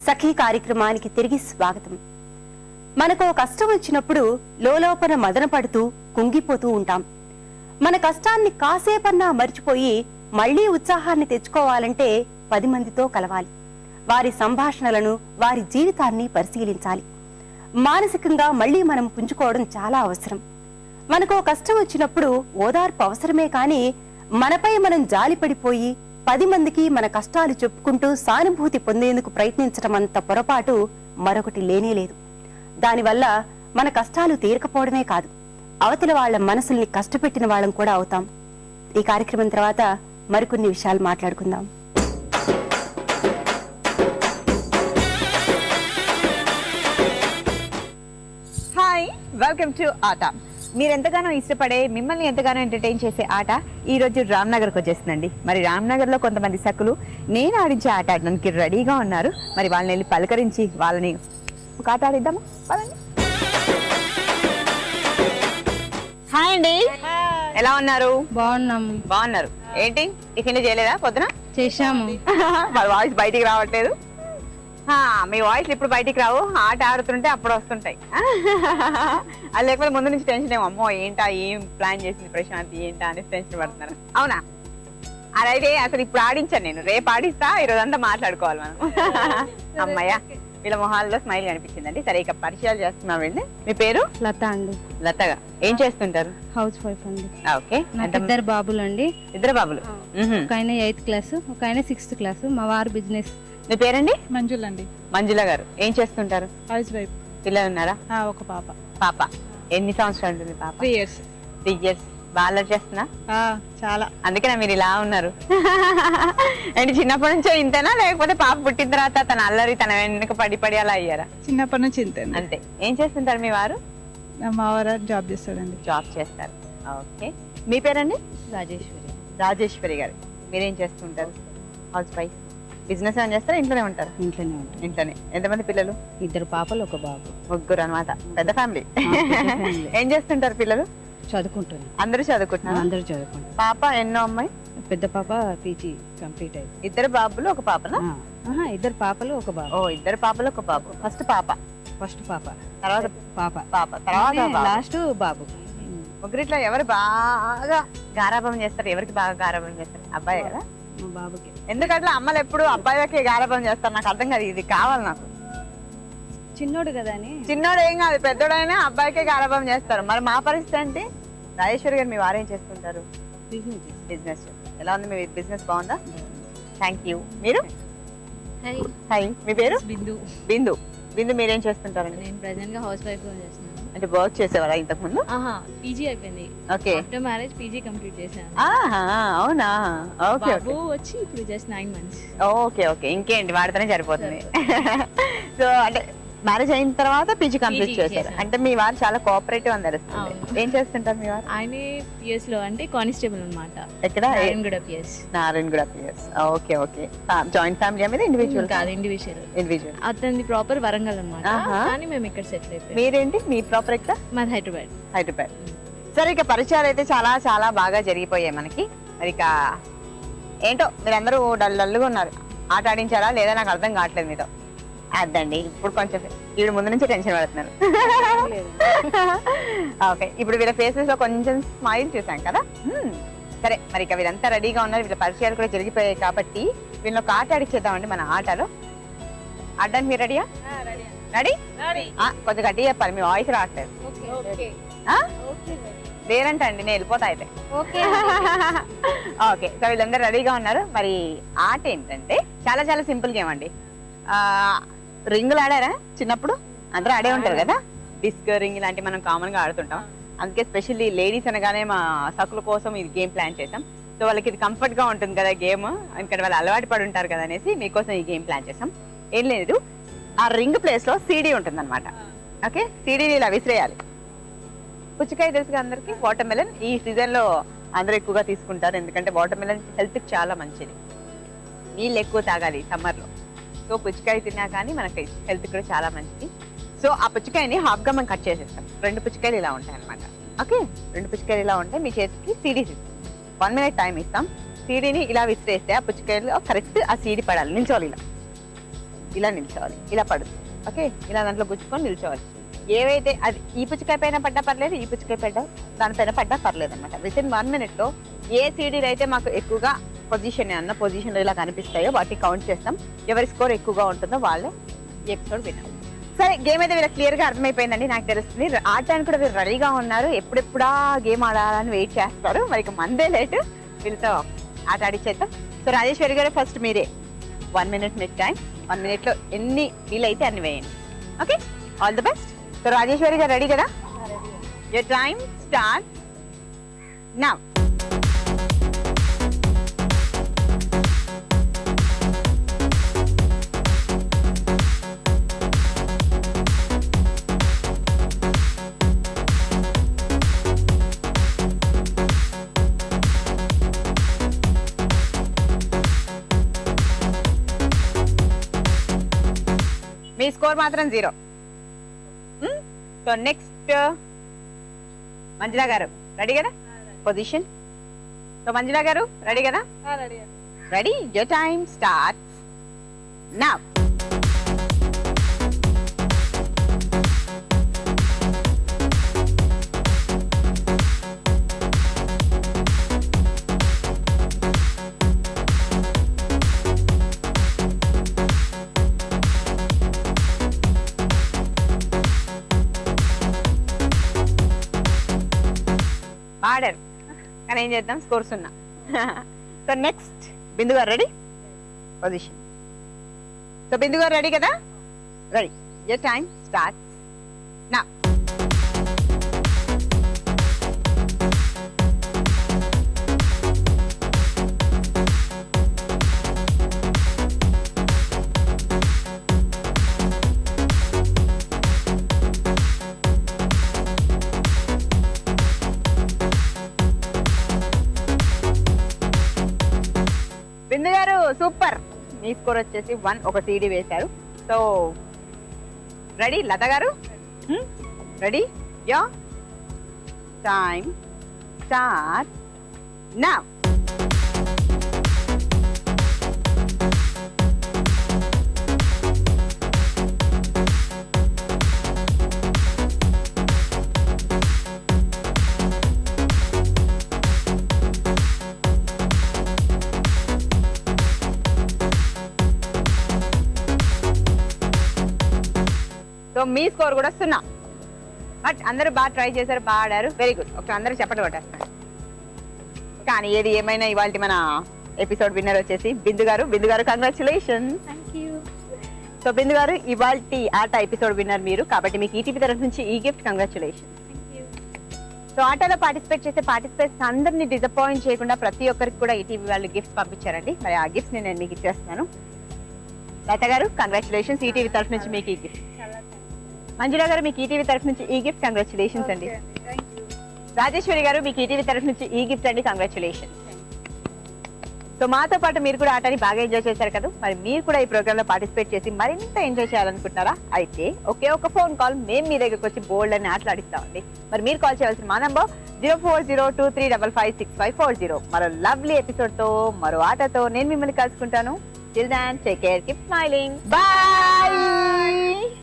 సఖీ కార్యక్రమానికి తిరిగి స్వాగతం. మనకు కష్టం వచ్చినప్పుడు లోలోపన మదన పడుతూ కుంగిపోతూ ఉంటాం. మన కష్టాన్ని కాసేపన్నా మర్చిపోయి మళ్ళీ ఉత్సాహాన్ని తెచ్చుకోవాలంటే పది మందితో కలవాలి. వారి సంభాషణలను వారి జీవితాన్ని పరిశీలించాలి. మానసికంగా మళ్ళీ మనం పుంజుకోవడం చాలా అవసరం. మనకు కష్టం వచ్చినప్పుడు ఓదార్పు అవసరమే కానీ మనపై మనం జాలిపడిపోయి పది మందికి మన కష్టాలు చెప్పుకుంటూ సానుభూతి పొందేందుకు ప్రయత్నించడం అంత పొరపాటు మరొకటి లేనే లేదు. దానివల్ల మన కష్టాలు తీరకపోవడమే కాదు అవతల వాళ్ళ మనసుల్ని కష్టపెట్టిన వాళ్ళం కూడా అవుతాం. ఈ కార్యక్రమం తర్వాత మరికొన్ని విషయాలు మాట్లాడుకుందాం. హాయ్ వెల్కమ్ టు ఆట మీరు ఎంతగానో ఇష్టపడే మిమ్మల్ని ఎంతగానో ఎంటర్టైన్ చేసే ఆట ఈ రోజు రామ్నగర్కి వచ్చేస్తుందండి మరి రామ్నగర్లో కొంతమంది సక్కులు నేను ఆడించే ఆట ఆడడానికి రెడీగా ఉన్నారు. మరి వాళ్ళని వెళ్ళి పలకరించి వాళ్ళని ఒక ఆట ఆడిద్దామా పదండి. హాయ్ అండి. ఎలా ఉన్నారు? బాగున్నాము బాగున్నారు. ఏంటి? టిఫిన్ చేయలేదా పొద్దున? చేశాము. మరి వాయిస్ బయటికి రావట్లేదు. మీ వాయిస్ ఇప్పుడు బయటికి రావు. ఆట ఆడుతుంటే అప్పుడు వస్తుంటాయి. అది లేకపోతే ముందు నుంచి టెన్షన్ ఏమో. అమ్మో ఏంటా ఏం ప్లాన్ చేసింది ప్రశాంత్? ఏంటా అని టెన్షన్ పడుతున్నారు. అవునా? అదైతే అసలు ఇప్పుడు ఆడించాను నేను. రేపు ఆడిస్తా ఈ రోజంతా మాట్లాడుకోవాలి మనం. అమ్మయ్య. వీళ్ళ మొహాల్లో స్మైల్ కనిపించిందండి. సరే ఇక పరిచయాలు చేస్తున్నాం వెళ్ళి మీ పేరు? లత అండి. లతగా. ఏం చేస్తుంటారు? హౌస్ వైఫ్ అండి. ఓకే. నాకు ఇద్దరు బాబులు అండి ఇద్దరు బాబులు. ఒక ఆయన ఎయిత్ క్లాస్ ఒక ఆయన సిక్స్త్ క్లాస్. మా వారు బిజినెస్. మీ పేరండి? మంజులండి. మంజుల గారు. ఏం చేస్తుంటారు? Housewife. పిల్లలు ఉన్నారా ఆ, ఒక పాప. పాప. ఎన్ని సంవత్సరాలు ఉంటుంది పాప? Three years. Three years. బాగా చేస్తున్నా? చాలా. అందుకనే మీరు ఇలా ఉన్నారు. అంటే చిన్నప్పటి నుంచో ఇంతేనా? లేకపోతే పాప పుట్టిన తర్వాత తన అల్లరి తన వెనుక పడి పడి అలా అయ్యారా? చిన్నప్పటి నుంచి ఇంతేండి అంతే. ఏం చేస్తుంటారు మీ వారు? మా వారు జాబ్ చేస్తాడండి. జాబ్ చేస్తారు. ఓకే. మీ పేరండి? రాజేశ్వరి. రాజేశ్వరి గారు. మీరేం చేస్తుంటారు? హౌస్ వైఫ్ బిజినెస్ ఏమైనా చేస్తారా? ఇంట్లోనే ఉంటారు? ఇంట్లోనే ఉంటాం. ఇంట్లోనే. ఎంతమంది పిల్లలు? ఇద్దరు పాపలు ఒక బాబు. ముగ్గురు అన్నమాట. పెద్ద ఫ్యామిలీ. ఏం చేస్తుంటారు పిల్లలు? చదువుకుంటున్నాం అందరూ చదువుకుంటున్నారు? అందరూ చదువుకుంటాం పాప ఎన్నో అమ్మాయి? పెద్ద పాప పీజీ కంప్లీట్ అయింది. ఇద్దరు బాబులు ఒక పాపనా? ఇద్దరు పాపలు ఒక బాబు. ఓ ఇద్దరు పాపలు ఒక బాబు. ఫస్ట్ పాప. ఫస్ట్ పాప. తర్వాత పాప. పాప. తర్వాత. లాస్ట్ బాబు. ముగ్గురిట్లో ఎవరు బాగా గారాబం చేస్తారు? ఎవరికి బాగా గారాబం చేస్తారు? అబ్బాయి కదా? బాబుకి. ఎందుకంటే అమ్మలు ఎప్పుడు అబ్బాయిలకి గారాబం చేస్తారు? నాకు అర్థం కాదు. ఇది కావాలి నాకు. చిన్నోడు కదా అని. చిన్నోడు ఏం కాదు పెద్దోడైనా అబ్బాయికే గారాబం చేస్తారు. మరి మా పరిస్థితి ఏంటి? రాజేశ్వరి గారు మీ వారు ఏం చేస్తుంటారు? బిజినెస్ బిజినెస్ ఎలా ఉంది మీ బిజినెస్ బాగుందా? థ్యాంక్ యూ మీరు? హాయ్ హాయ్ మీ పేరు? బిందు. బిందు. బిందు మీరేం చేస్తుంటారండి నేను ప్రెసెంట్గా హౌస్ వైఫ్ చేస్తున్నాను. అంటే వర్క్ చేసేవారా ఇంతకు ముందు? ఆహా పీజీ అయిపోయింది. Okay after marriage PG complete చేశాను. ఆహా అవునా? ఓకే బాబు ఓకే వచ్చి ఇప్పుడు just nine months okay okay ఇంకేంటి? వాడితేనే సరిపోతుంది. సో అంటే మ్యారేజ్ అయిన తర్వాత పీజీ కంప్లీట్ చేశారు. అంటే మీ వారు చాలా కోఆపరేటివ్ అని తెలుస్తుంది. ఏం చేస్తుంటారు మీ వారు? ఆయనే పిఎస్లో అంటే కానిస్టేబుల్ అనమాట ఎక్కడ? నారాయణగూడ పిఎస్. నారాయణ కూడా PS. Okay okay. Joint family మీద ఇండివిజువల్ కాదు ఇండివిజువల్ ఇండివిజువల్ అతనిది ప్రాపర్ వరంగల్ అనమాట. కానీ మేము ఇక్కడ సెటిల్ అయిపోయాం. మీరేంటి? మీ ప్రాపర్ ఎక్కడ? మాది హైదరాబాద్. హైదరాబాద్. సరే ఇక పరిచయాలు అయితే చాలా చాలా బాగా జరిగిపోయాయి మనకి. మరి ఇక ఏంటో మీరందరూ డల్ డల్గా ఉన్నారు. ఆట ఆడించారా? లేదా నాకు అర్థం కావట్లేదు మీతో. అదండి ఇప్పుడు కొంచెం వీడు ముందు నుంచి టెన్షన్ పడుతున్నారు ఓకే ఇప్పుడు వీళ్ళ ఫేసెస్లో కొంచెం స్మైల్ చూసాం కదా. సరే మరి ఇక వీళ్ళంతా రెడీగా ఉన్నారు. వీళ్ళ పరిచయాలు కూడా జరిగిపోయాయి కాబట్టి వీళ్ళని ఒక ఆట ఆడిచ్చేద్దామండి మన ఆటలో. ఆడడానికి మీరు రెడీయా రెడీ కొంచెం గట్టిగా చెప్పాలి. మీ వాయిస్ రావట్లేదు. ఆ? లేరంట అండి నేను వెళ్ళిపోతా అయితే. ఓకే. సో వీళ్ళందరూ రెడీగా ఉన్నారు. మరి ఆట ఏంటంటే చాలా చాలా సింపుల్ గేమ్ అండి. ఆ రింగులు ఆడారా చిన్నప్పుడు? అందరూ ఆడే ఉంటారు కదా? డిస్క్ రింగ్ ఇలాంటివి మనం కామన్గా ఆడుతుంటాం అందుకే స్పెషల్లీ లేడీస్ అనగానే మా సకుల కోసం ఇది గేమ్ ప్లాన్ చేసాం సో వాళ్ళకి ఇది కంఫర్ట్గా ఉంటుంది కదా గేమ్. ఎందుకంటే వాళ్ళు అలవాటు పడి ఉంటారు కదా అనేసి మీకోసం ఈ గేమ్ ప్లాన్ చేసాం ఏం లేదు. ఆ రింగ్ ప్లేస్లో సీడీ ఉంటుంది అనమాట ఓకే? సీడీని ఇలా విసిరేయాలి. పుచ్చకాయ తెలుసు అందరికి? వాటర్ మెలన్ ఈ సీజన్లో అందరూ ఎక్కువగా తీసుకుంటారు. ఎందుకంటే వాటర్ మెలన్ హెల్త్కి చాలా మంచిది. నీళ్ళు ఎక్కువ తాగాలి సమ్మర్లో సో పుచ్చకాయ తిన్నా కానీ మనకి హెల్త్ కూడా చాలా మంచిది. సో ఆ పుచ్చకాయని హాఫ్గా మనం కట్ చేసేస్తాం. రెండు పుచ్చకాయలు ఇలా ఉంటాయి అనమాట ఓకే రెండు పుచ్చకాయలు ఇలా ఉంటాయి మీ చేతికి సీడీస్ ఇస్తాం వన్ మినిట్ టైం ఇస్తాం. సీడీని ఇలా విసిరేస్తే ఆ పుచ్చకాయలు కరెక్ట్ ఆ సీడీ పడాలి. నిల్చోవాలి ఇలా. ఇలా నిల్చోవాలి. ఇలా పడుతుంది. ఓకే ఇలా దాంట్లో గుచ్చుకొని నిల్చోవాలి. ఏవైతే అది ఈ పుచ్చకాయ పైన పడ్డా పర్లేదు ఈ పుచ్చకాయ పడ్డా దానిపైన పడ్డా పర్లేదు అనమాట విత్ ఇన్ వన్ మినిట్లో ఏ సీడీలు అయితే మాకు ఎక్కువగా పొజిషన్ అన్న పొజిషన్ ఇలా కనిపిస్తాయో వాటిని కౌంట్ చేస్తాం. ఎవరి స్కోర్ ఎక్కువగా ఉంటుందో వాళ్ళే ఈ ఎపిసోడ్ విన్నారు సరే గేమ్ అయితే వీళ్ళకి క్లియర్గా అర్థమైపోయిందండి. నాకు తెలుస్తుంది. ఆడటానికి కూడా వీరు రెడీగా ఉన్నారు. ఎప్పుడెప్పుడా గేమ్ ఆడాలని వెయిట్ చేస్తారు. మరి మందే లేట్ వీళ్ళతో ఆట ఆడిచ్చేద్దాం సో రాజేశ్వరి గారు ఫస్ట్ మీరే. One minute net time one మినిట్లో ఎన్ని వీలైతే అన్ని వేయండి. Okay all the best so Rajeshwari garu ready కదా? యర్ టైం స్టార్ట్ నా స్కోర్ మాత్రం zero so next Manjula garu ready కదా? Position so Manjula garu ready కదా? రెడీ యోర్ టైం స్టార్ట్ నా ఆడారు కానీ ఏం చేద్దాం? స్కోర్స్ ఉన్నా. సో నెక్స్ట్ బిందు గారు రెడీ? పొజిషన్ సో బిందు గారు రెడీ కదా? Ready. Your time start Bindu garu super. Me score వచ్చేసి వన్ ఒక సీడీ వేశారు. So ready Latha garu? Ready? Yeah? Time start. నా. మీ స్కోర్ కూడా సున్నా. బట్ అందరూ బాగా ట్రై చేశారు బాగా ఆడారు. వెరీ గుడ్ ఒక అందరూ చెప్పట్లు కొట్టేస్తారు కానీ ఏది ఏమైనా ఇవాళ మన ఎపిసోడ్ విన్నర్ వచ్చేసి బిందు గారు. బిందు గారు కంగ్రాచులేషన్ సో బిందు గారు ఇవాళ ఆట ఎపిసోడ్ విన్నర్ మీరు. కాబట్టి మీకు ఈటీవీ తరఫు నుంచి ఈ గిఫ్ట్ కంగ్రాచులేషన్ సో ఆటలో పార్టిసిపేట్ చేసే పార్టిసిపేట్స్ అందరినీ డిసప్పాయింట్ చేయకుండా ప్రతి ఒక్కరికి కూడా ఈటీవీ వాళ్ళు గిఫ్ట్స్ పంపించారండి. మరి ఆ గిఫ్ట్స్ నేను మీకు ఇచ్చేస్తున్నాను. లత గారు కంగ్రాచులేషన్స్ ఈటీవీ తరఫు నుంచి మీకు ఈ గిఫ్ట్ మంజుల గారు మీకు ఈటీవీ తరఫు నుంచి ఈ గిఫ్ట్ కంగ్రాచులేషన్స్ అండి. రాజేశ్వరి గారు మీకు ఈటీవీ తరఫు నుంచి ఈ గిఫ్ట్ అండి కంగ్రాచులేషన్స్ సో మాతో పాటు మీరు కూడా ఆటని బాగా ఎంజాయ్ చేశారు కదా మరి మీరు కూడా ఈ ప్రోగ్రామ్లో పార్టిసిపేట్ చేసి మరింత ఎంజాయ్ చేయాలనుకుంటున్నారా? అయితే ఒకే ఒక ఫోన్ కాల్ మేము మీ దగ్గరకు వచ్చి బోల్డ్ అని ఆటలాడిస్తామండి. మరి మీరు కాల్ చేయవలసిన మా number zero four zero two three double five six five four zero. మరో లవ్లీ ఎపిసోడ్తో మరో ఆటతో నేను మిమ్మల్ని కలుసుకుంటాను. Till then take care keep smiling bye